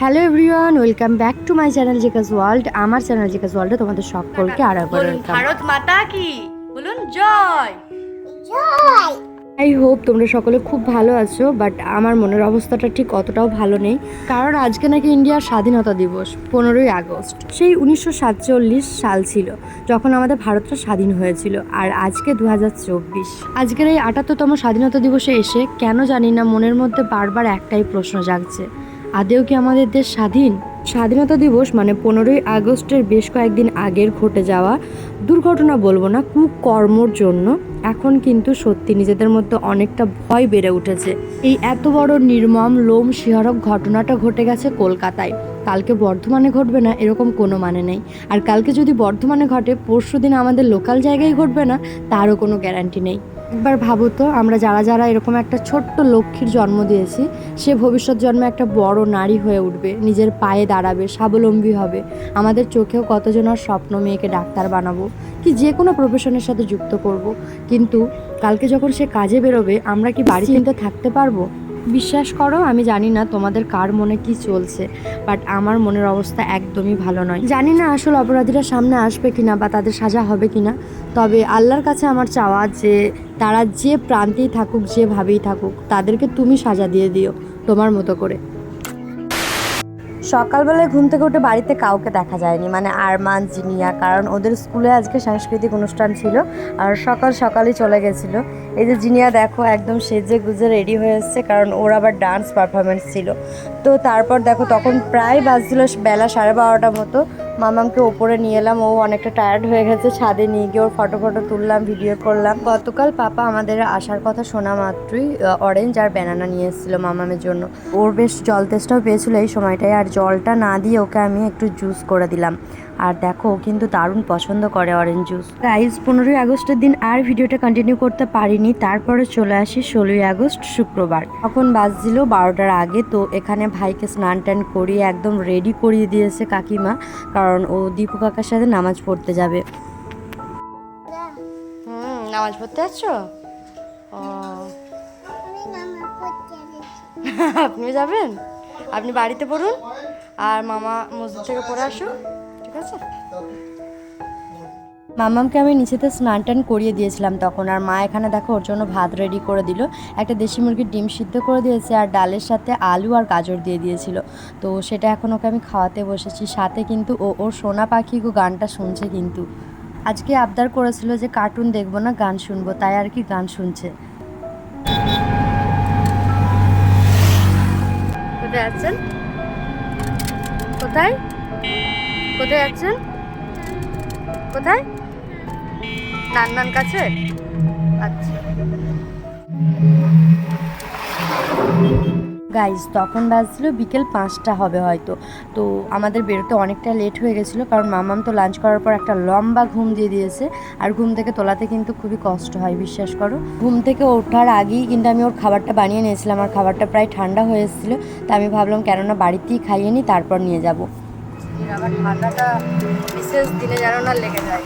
Hello everyone welcome back to my channel জিকাস world. আমার channel জিকাস ওয়ার্ল্ডে তোমাদের সকলকে আর একবার ভারত মাতা কি? বলুন জয়! আই হোপ তোমরা সকলে খুব ভালো আছো বাট আমার মনের অবস্থাটা ঠিক অতটাও ভালো নেই। কারণ আজকে নাকি ইন্ডিয়ার স্বাধীনতা দিবস পনেরোই আগস্ট। সেই উনিশশো সাতচল্লিশ সাল ছিল যখন আমাদের ভারতটা স্বাধীন হয়েছিল আর আজকে দু হাজার চব্বিশ। আজকের এই আটাত্তরতম স্বাধীনতা দিবসে এসে কেন জানি না মনের মধ্যে বারবার একটাই প্রশ্ন জাগছে। আদেও কি আমাদের দেশ স্বাধীন? স্বাধীনতা দিবস মানে পনেরোই আগস্টের বেশ কয়েকদিন আগের ঘটে যাওয়া দুর্ঘটনা বলব না, কুকর্মর জন্য। এখন কিন্তু সত্যি নিজেদের মধ্যে অনেকটা ভয় বেড়ে উঠেছে। এই এত বড় নির্মম, লোম, শিহরক ঘটনাটা ঘটে গেছে কলকাতায়। কালকে বর্ধমানে ঘটবে না এরকম কোনো মানে নেই। আর কালকে যদি বর্ধমানে ঘটে পরশু দিন আমাদের লোকাল জায়গায় ঘটবে না তারও কোনো গ্যারান্টি নেই। একবার ভাবো তো আমরা যারা যারা এরকম একটা ছোট্ট লক্ষ্মীর জন্ম দিয়েছি সে ভবিষ্যৎ জন্মে একটা বড় নারী হয়ে উঠবে নিজের পায়ে দাঁড়াবে স্বাবলম্বী হবে। আমাদের চোখেও কতজনের স্বপ্ন মেয়েকে ডাক্তার বানাবো? কি যে কোনো প্রফেশনের সাথে যুক্ত করব। কিন্তু কালকে যখন সে কাজে বেরোবে আমরা কি বাড়ি চিন্তা থাকতে পারব? বিশ্বাস করো, আমি জানি না তোমাদের কার মনে কি চলছে বাট আমার মনের অবস্থা একদমই ভালো নয়। জানি না আসল অপরাধীরা সামনে আসবে কিনা বা তাদের সাজা হবে কিনা, তবে আল্লাহর কাছে আমার চাওয়া যে তারা যে প্রান্তেই থাকুক, যেভাবেই থাকুক, তাদেরকে তুমি সাজা দিয়ে দিও তোমার মতো করে। সকালবেলায় ঘুম থেকে উঠে বাড়িতে কাউকে দেখা যায়নি। মানে আরমান, জিনিয়া, কারণ ওদের স্কুলে আজকে সাংস্কৃতিক অনুষ্ঠান ছিল আর সকাল সকালই চলে গেছিল। এই যে জিনিয়া দেখো, একদম সেজে গুজে রেডি হয়ে এসছে, কারণ ওর আবার ডান্স পারফরমেন্স ছিল। তো তারপর দেখো, তখন প্রায় বাজছিল বেলা সাড়ে বারোটা মতো। মামামকে ওপরে নিয়ে এলাম। ও অনেকটা টায়ার্ড হয়ে গেছে। ছাদে নিয়ে গিয়ে ওর ফটো ফটো তুললাম ভিডিও করলাম। গতকাল পাপা আমাদের আসার কথা শোনা মাত্রই অরেঞ্জ আর ব্যানানা নিয়ে এসেছিল মামামের জন্য। ওর বেশ জল তেষ্টাও পেয়েছিলো এই সময়টায়। আর জলটা না দিয়ে ওকে আমি একটু জুস করে দিলাম। আর দেখো কিন্তু দারুণ পছন্দ করে অরেঞ্জ জুস গাইজ পনেরোই আগস্টের দিন আর ভিডিওটা কন্টিনিউ করতে পারিনি তারপরে চলে আসি ষোলোই আগস্ট শুক্রবার। তখন বাজছিল বারোটার আগে তো এখানে ভাইকে স্নান টান করিয়ে একদম রেডি করিয়ে দিয়েছে কাকিমা কারণ ও দীপু কাকার সাথে নামাজ পড়তে যাবে। হুম নামাজ পড়তে যাচ্ছ? ও। আপনিও যাবেন? আপনি বাড়িতে পড়ুন আর মামা মসজিদ থেকে পড়ে আসুন মামামকে আমি নিচেতে স্নান টান করিয়ে দিয়েছিলাম তখন, আর মা এখানে দেখো ওর জন্য ভাত রেডি করে দিল, একটা দেশি মুরগির ডিম সিদ্ধ করে দিয়েছে, আর ডালের সাথে আলু আর গাজর দিয়ে দিয়েছিল। তো সেটা এখন ওকে আমি খাওয়াতে বসেছি, সাথে কিন্তু ও, ওর সোনা পাখি গানটা শুনছে কিন্তু। আজকে আবদার করেছিল যে কার্টুন দেখব না, গান শুনব, তাই আর কি গান শুনছে। কোথায় আছেন? কোথায়? কোথায় আছেন? কোথায়? নান্নান কাছে? আচ্ছা। গাইজ তখন বাজছিল বিকেল পাঁচটা হবে হয়তো। তো আমাদের বেরোতে অনেকটা লেট হয়ে গেছিল কারণ মামাম তো লাঞ্চ করার পর একটা লম্বা ঘুম দিয়ে দিয়েছে। আর ঘুম থেকে তোলাতে কিন্তু খুবই কষ্ট হয়, বিশ্বাস করো। ঘুম থেকে ওঠার আগেই কিন্তু আমি ওর খাবারটা বানিয়ে নিয়েছিলাম। আর খাবারটা প্রায় ঠান্ডা হয়ে এসেছিল। তা আমি ভাবলাম, কেননা বাড়িতেই খাইয়ে নিই, তারপর নিয়ে যাব। আবার ঠান্ডাটা বিশেষ দিনে যেন না লেগে যায়।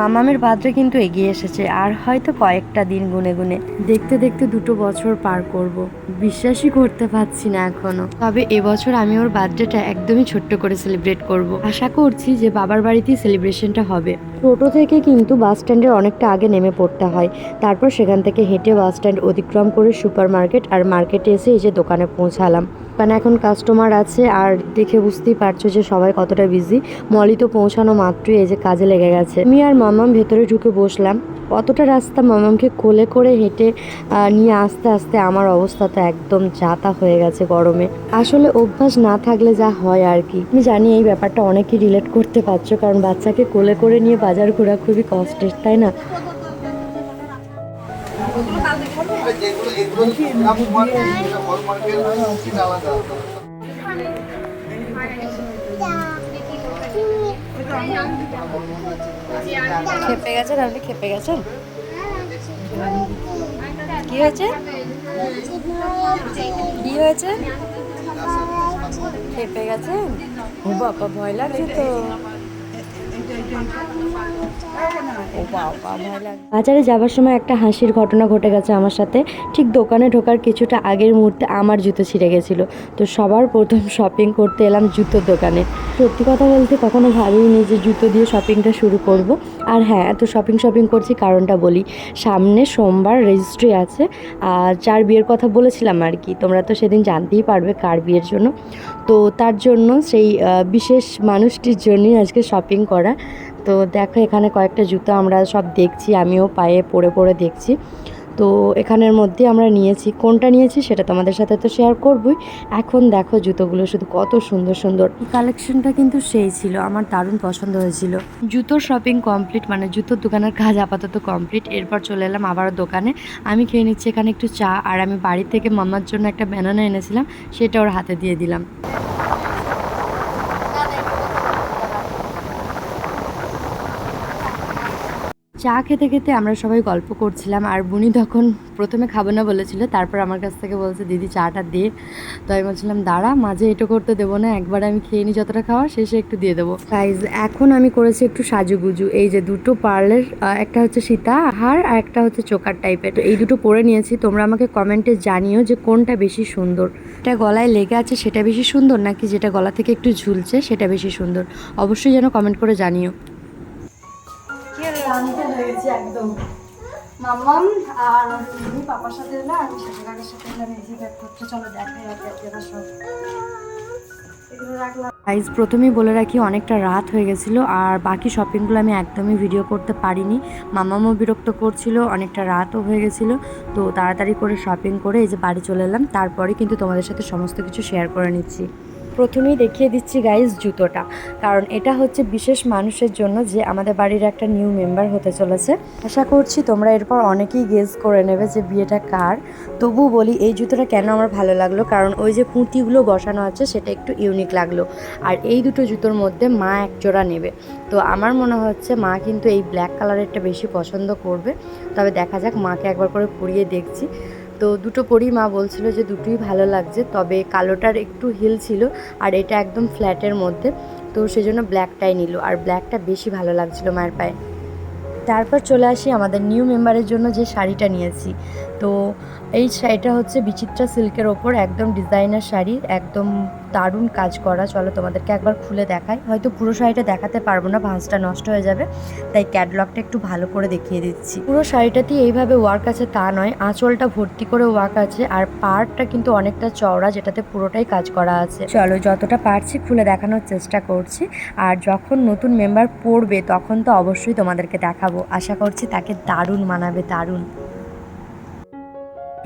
মামামের বার্থডে কিন্তু এগিয়ে এসেছে, আর হয়তো কয়েকটা দিন গুনে গুনে। দেখতে দেখতে দুটো বছর পার করব। বিশ্বাসই করতে পারছি না এখনও। তবে এবছর আমি ওর বার্থডেটা একদমই ছোট্ট করে সেলিব্রেট করব। আশা করছি যে বাবার বাড়িতেই সেলিব্রেশনটা হবে। টোটো থেকে কিন্তু বাস স্ট্যান্ডের অনেকটা আগে নেমে পড়তে হয়। তারপর সেখান থেকে হেঁটে বাস স্ট্যান্ড অতিক্রম করে সুপার মার্কেট আর মার্কেটে এসে এই যে দোকানে পৌঁছালাম। কারণ এখন কাস্টমার আছে আর দেখে বুঝতেই পারছ যে সবাই কতটা বিজি। মলি তো পৌঁছানো মাত্রই এই যে কাজে লেগে গেছে। আমি আর মামাম ভেতরে ঢুকে বসলাম। অতটা রাস্তা মামামকে কোলে করে হেঁটে নিয়ে আস্তে আস্তে আমার অবস্থা তো একদম যাতা হয়ে গেছে গরমে। আসলে অভ্যাস না থাকলে যা হয় আর কি। আমি জানি এই ব্যাপারটা অনেকেই রিলেট করতে পারছ কারণ বাচ্চাকে কোলে করে নিয়ে বাজার ঘোরা খুবই কষ্টের, তাই না? খেপে গেছেন আপনি? খেপে গেছেন? কি হয়েছে? কি হয়েছে? খেপে গেছেন? ও বাবা, ভয় লাগছে তো। বাজারে যাবার সময় একটা হাসির ঘটনা ঘটে গেছে আমার সাথে। ঠিক দোকানে ঢোকার কিছুটা আগের মুহূর্তে আমার জুতো ছিঁড়ে গেছিল। তো সবার প্রথম শপিং করতে এলাম জুতোর দোকানে। সত্যি কথা বলতে কখনো ভাবিনি যে জুতো দিয়ে শপিংটা শুরু করব। আর হ্যাঁ এত শপিং শপিং করছি কারণটা বলি। সামনে সোমবার রেজিস্ট্রি আছে। আর যার বিয়ের কথা বলেছিলাম আর কি, তোমরা তো সেদিন জানতেই পারবে কার বিয়ের জন্য। তো তার জন্য সেই বিশেষ মানুষটির জন্যই আজকে শপিং করা। তো দেখো এখানে কয়েকটা জুতো আমরা সব দেখছি আমিও পায়ে পরে পরে দেখছি। তো এখানের মধ্যে আমরা নিয়েছি কোনটা নিয়েছি সেটা তোমাদের সাথে তো শেয়ার করবই। এখন দেখো জুতোগুলো শুধু কত সুন্দর সুন্দর। কালেকশনটা কিন্তু সেই ছিল আমার দারুণ পছন্দ হয়েছিল। জুতোর শপিং কমপ্লিট মানে জুতোর দোকানের কাজ আপাতত কমপ্লিট এরপর চলে এলাম আবারও দোকানে। আমি খেয়ে নিচ্ছি এখানে একটু চা আর আমি বাড়ি থেকে মামার জন্য একটা ব্যানানা এনেছিলাম সেটা ওর হাতে দিয়ে দিলাম। চা খেতে খেতে আমরা সবাই গল্প করছিলাম আর বুনি তখন প্রথমে খাব না বলেছিল, তারপর আমার কাছ থেকে বলছে, দিদি, চাটা দিয়ে তো আমি বলছিলাম, দাঁড়া, মাঝে এটো করতে দেবো না, একবার আমি খেয়ে নিই যতটা খাওয়া শেষে একটু দিয়ে দেবো। গাইজ এখন আমি করেছি একটু সাজুগুজু, এই যে দুটো পার্লের একটা হচ্ছে সীতা হার আর একটা হচ্ছে চোকার টাইপের। এই দুটো পরে নিয়েছি, তোমরা আমাকে কমেন্টে জানিও যে কোনটা বেশি সুন্দর। এটা গলায় লেগে আছে সেটা বেশি সুন্দর নাকি যেটা গলা থেকে একটু ঝুলছে সেটা বেশি সুন্দর? অবশ্যই যেন কমেন্ট করে জানিও। হয়েছে একদম। মাম্মাম আর মিনি পাপার সাথে এলো আমি সাথে কাকার সাথে এলাম এই ব্যাগ করতে, চলো দেখাই আর ব্যাগটা সব। গাইজ প্রথমেই বলে রাখি, অনেকটা রাত হয়ে গেছিল, আর বাকি শপিংগুলো আমি একদমই ভিডিও করতে পারিনি। মামামও বিরক্ত করছিল, অনেকটা রাতও হয়ে গেছিল, তো তাড়াতাড়ি করে শপিং করে এই যে বাড়ি চলে এলাম। তারপরে কিন্তু তোমাদের সাথে সমস্ত কিছু শেয়ার করে নিচ্ছি। প্রথমেই দেখিয়ে দিচ্ছি গাইজ জুতোটা। কারণ এটা হচ্ছে বিশেষ মানুষের জন্য যে আমাদের বাড়ির একটা নিউ মেম্বার হতে চলেছে। আশা করছি তোমরা এরপর অনেকেই গেস করে নেবে যে বিয়েটা কার। তবু বলি, এই জুতোটা কেন আমার ভালো লাগল? কারণ ওই যে পুঁতিগুলো বসানো আছে, সেটা একটু ইউনিক লাগল। আর এই দুটো জুতোর মধ্যে মা এক জোড়া নেবে। তো আমার মনে হচ্ছে মা কিন্তু এই ব্ল্যাক কালারেরটা বেশি পছন্দ করবে। তবে দেখা যাক, মাকে একবার করে পরিয়ে দেখছি। তো দুটো পরই মা বলছিল যে দুটোই ভালো লাগছে, তবে কালোটার একটু হিল ছিল আর এটা একদম ফ্ল্যাটের মধ্যে, তো সেজন্য ব্ল্যাকটাই নিল আর ব্ল্যাকটা বেশি ভালো লাগছিল মায়ের পায়ে। তারপর চলে আসি আমাদের নিউ মেম্বারের জন্য যে শাড়িটা নিয়েছি। তো এই শাড়িটা হচ্ছে বিচিত্রা সিল্কের ওপর, একদম ডিজাইনার শাড়ি, একদম দারুণ কাজ করা। চলো তোমাদেরকে একবার খুলে দেখাই। হয়তো পুরো শাড়িটা দেখাতে পারব না, ভাঁজটা নষ্ট হয়ে যাবে, তাই ক্যাটলগটা একটু ভালো করে দেখিয়ে দিচ্ছি। পুরো শাড়িটাতে এইভাবে ওয়ার্ক আছে তা নয়, আঁচলটা ভর্তি করে ওয়ার্ক আছে, আর পার্টটা কিন্তু অনেকটা চওড়া, যেটাতে পুরোটাই কাজ করা আছে। চলো যতটা পারছি খুলে দেখানোর চেষ্টা করছি, আর যখন নতুন মেম্বার পড়বে, তখন তো অবশ্যই তোমাদেরকে দেখাবো। আশা করছি তাকে দারুণ মানাবে, দারুণ।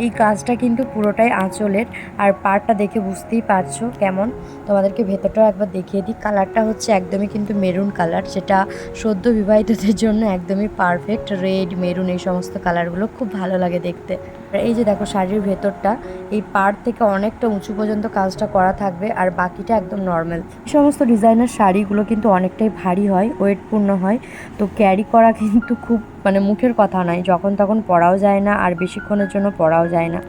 এই কাজটা কিন্তু পুরোটাই আঁচলের। আর পাড়টা দেখে বুঝতেই পারছ কেমন? তোমাদেরকে ভেতরটাও একবার দেখিয়ে দিই। কালারটা হচ্ছে একদমই কিন্তু মেরুন কালার যেটা সদ্য বিবাহিতদের জন্য একদমই পারফেক্ট রেড মেরুন এই সমস্ত কালারগুলো খুব ভালো লাগে দেখতে। এই যে দেখো শাড়ির ভেতরটা, এই পাড় থেকে অনেকটা উঁচু পর্যন্ত কাজটা করা থাকবে আর বাকিটা একদম নর্মাল এই সমস্ত ডিজাইনার শাড়িগুলো কিন্তু অনেকটাই ভারী হয় ওয়েটপূর্ণ হয়, তো ক্যারি করা কিন্তু খুব মানে মুখের কথা নয়, যখন তখন পড়াও যায় না আর বেশিক্ষণের জন্য পড়াও যায় না।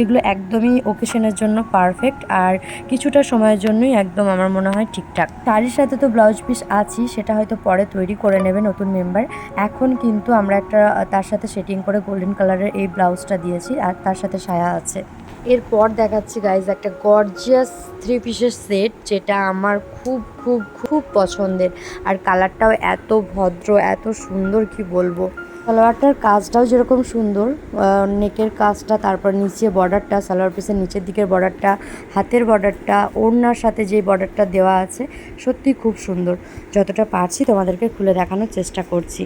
এগুলো একদমই ওকেশনের জন্য পারফেক্ট আর কিছুটা সময়ের জন্যই একদম আমার মনে হয় ঠিকঠাক। শাড়ির সাথে তো ব্লাউজ পিস আছি, সেটা হয়তো পরে তৈরি করে নেবে নতুন মেম্বার এখন কিন্তু আমরা একটা, তার সাথে সেটিং করে গোল্ডেন কালারের এই ব্লাউজটা দিয়েছি আর তার সাথে সায়া আছে। এরপর দেখাচ্ছি গাইজ একটা গর্জিয়াস থ্রি পিসের সেট যেটা আমার খুব খুব খুব পছন্দের। আর কালারটাও এত ভদ্র, এত সুন্দর, কি বলব? সালোয়ারটার কাজটাও যেরকম সুন্দর নেকের কাজটা, তারপর নিচে বর্ডারটা সালোয়ার পিসের নিচের দিকের বর্ডারটা হাতের বর্ডারটা ওড়নার সাথে যে বর্ডারটা দেওয়া আছে সত্যি খুব সুন্দর। যতটা পারছি তোমাদেরকে খুলে দেখানোর চেষ্টা করছি।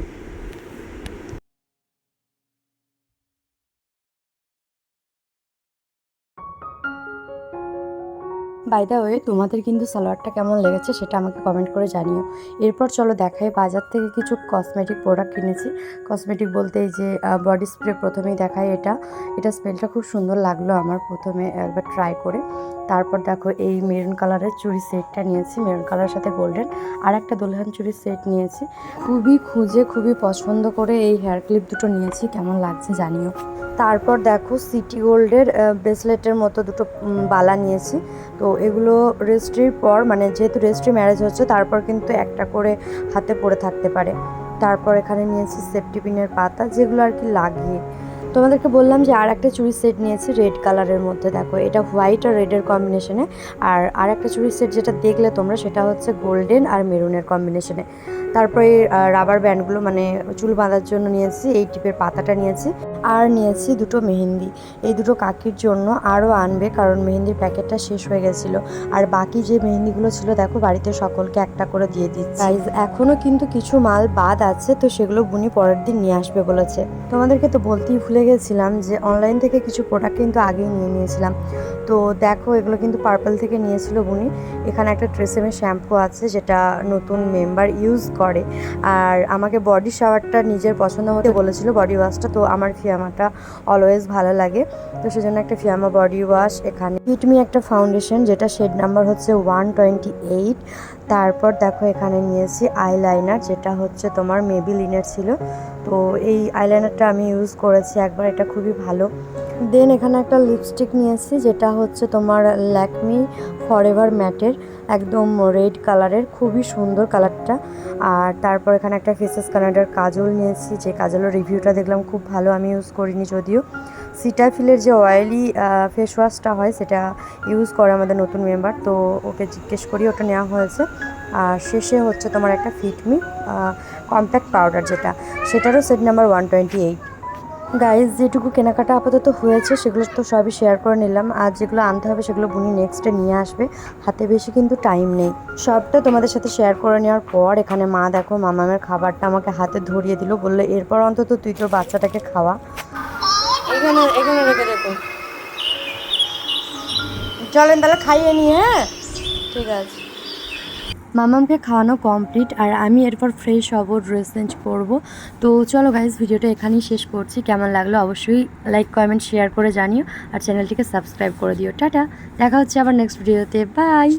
বাই দা ওয়ে তোমাদের কিন্তু সালোয়ারটা কেমন লেগেছে সেটা আমাকে কমেন্ট করে জানিও। এরপর চলো দেখাই, বাজার থেকে কিছু কসমেটিক প্রোডাক্ট কিনেছি। কসমেটিক বলতে এই যে বডি স্প্রে প্রথমেই দেখাই এটা। এটা স্মেলটা খুব সুন্দর লাগল আমার প্রথমে, একবার ট্রাই করে। তারপর দেখো এই মেরুন কালারের চুড়ি সেটটা নিয়েছি, মেরুন কালারের সাথে গোল্ডেন। আর একটা দোলহান চুড়ির সেট নিয়েছি। খুবই খুঁজে খুবই পছন্দ করে এই হেয়ার ক্লিপ দুটো নিয়েছি, কেমন লাগছে জানিও। তারপর দেখো সিটি গোল্ডের ব্রেসলেটের মতো দুটো বালা নিয়েছি। তো এগুলো রেজিস্ট্রির পর মানে যেহেতু রেজিস্ট্রি ম্যারেজ হচ্ছে, তারপর কিন্তু একটা করে হাতে পড়ে থাকতে পারে। তারপর এখানে নিয়েছি সেফটি পিনের পাতা, যেগুলো আর কি লাগিয়ে তোমাদেরকে বললাম যে আর একটা চুড়ি সেট নিয়েছি রেড কালারের মধ্যে, দেখো। এটা হোয়াইট আর রেডের কম্বিনেশনে আর আর একটা চুড়ি সেট যেটা দেখলে তোমরা, সেটা হচ্ছে গোল্ডেন আর মেরুনের কম্বিনেশনে তারপরে রাবার ব্যান্ডগুলো মানে চুল বাঁধার জন্য নিয়েছি, এই টিপের পাতাটা নিয়েছি আর নিয়েছি দুটো মেহেন্দি। এই দুটো কাকির জন্য আরও আনবে কারণ মেহেন্দির প্যাকেটটা শেষ হয়ে গেছিল। আর বাকি যে মেহেন্দিগুলো ছিল, দেখো বাড়িতে সকলকে একটা করে দিয়ে দিচ্ছি। এখনও কিন্তু কিছু মাল বাদ আছে, তো সেগুলো বুনি পরের দিন নিয়ে আসবে বলেছে। তোমাদেরকে তো বলতেই ভুলে গেছিলাম যে অনলাইন থেকে কিছু প্রোডাক্ট কিন্তু আগেই নিয়ে নিয়েছিলাম। তো দেখো, এগুলো কিন্তু পার্পল থেকে নিয়েছিল বুনি। এখানে একটা ট্রেসেমের শ্যাম্পু আছে যেটা নতুন মেম্বার ইউজ করে। আর আমাকে বডি শাওয়ারটা নিজের পছন্দ মতো বলেছিল বডি ওয়াশটা তো আমার ফিয়ামাটা অলওয়েজ ভালো লাগে। তো সেজন্য একটা ফিয়ামা বডি ওয়াশ এখানে। হিটমি একটা ফাউন্ডেশন যেটা শেড নাম্বার হচ্ছে ওয়ান টোয়েন্টি এইট তারপর দেখো, এখানে নিয়েছি আইলাইনার যেটা হচ্ছে তোমার মেবিলিনের ছিল। তো এই আইলাইনারটা আমি ইউজ করেছি একবার, এটা খুবই ভালো। দেন এখানে একটা লিপস্টিক নিয়েছি যেটা হচ্ছে তোমার ল্যাকমি ফরএভার ম্যাটের একদম রেড কালারের খুবই সুন্দর কালারটা আর তারপর এখানে একটা ফেসেস কানাডার কাজল নিয়েছি যে কাজলের রিভিউটা দেখলাম, খুব ভালো, আমি ইউজ করিনি যদিও। সিটাফিলের যে অয়েলি ফেস ওয়াশটা হয়, সেটা ইউজ করে আমাদের নতুন মেম্বার তো ওকে জিজ্ঞেস করি, ওটা নেওয়া হয়েছে। আর শেষে হচ্ছে তোমার একটা ফিটমি কম্প্যাক্ট পাউডার যেটা, সেটারও set number one twenty eight guys যেটুকু কেনাকাটা আপাতত হয়েছে, সেগুলো তো সবই শেয়ার করে নিলাম। আর যেগুলো আনতে হবে, সেগুলো বুনি নেক্সটে নিয়ে আসবে। হাতে বেশি কিন্তু টাইম নেই। সবটা তোমাদের সাথে শেয়ার করে নেওয়ার পর, এখানে মা দেখো, মামামের খাবারটা আমাকে হাতে ধরিয়ে দিল। বলল, এরপর অন্তত তুই তোর বাচ্চাটাকে খাওয়া। এখানে এখানে রেখে দেখো। চলেন তাহলে খাইয়ে নিয়ে হ্যাঁ? ঠিক আছে। মামামকে খাওয়ানো কমপ্লিট আর আমি এরপর ফ্রেশ হব ড্রেস চেঞ্জ করব। তো চলো গাইজ ভিডিওটা এখানেই শেষ করছি। কেমন লাগল অবশ্যই লাইক কমেন্ট শেয়ার করে জানিও। আর চ্যানেলটিকে সাবস্ক্রাইব করে দিও। টাটা, দেখা হচ্ছে আবার নেক্সট ভিডিওতে বাই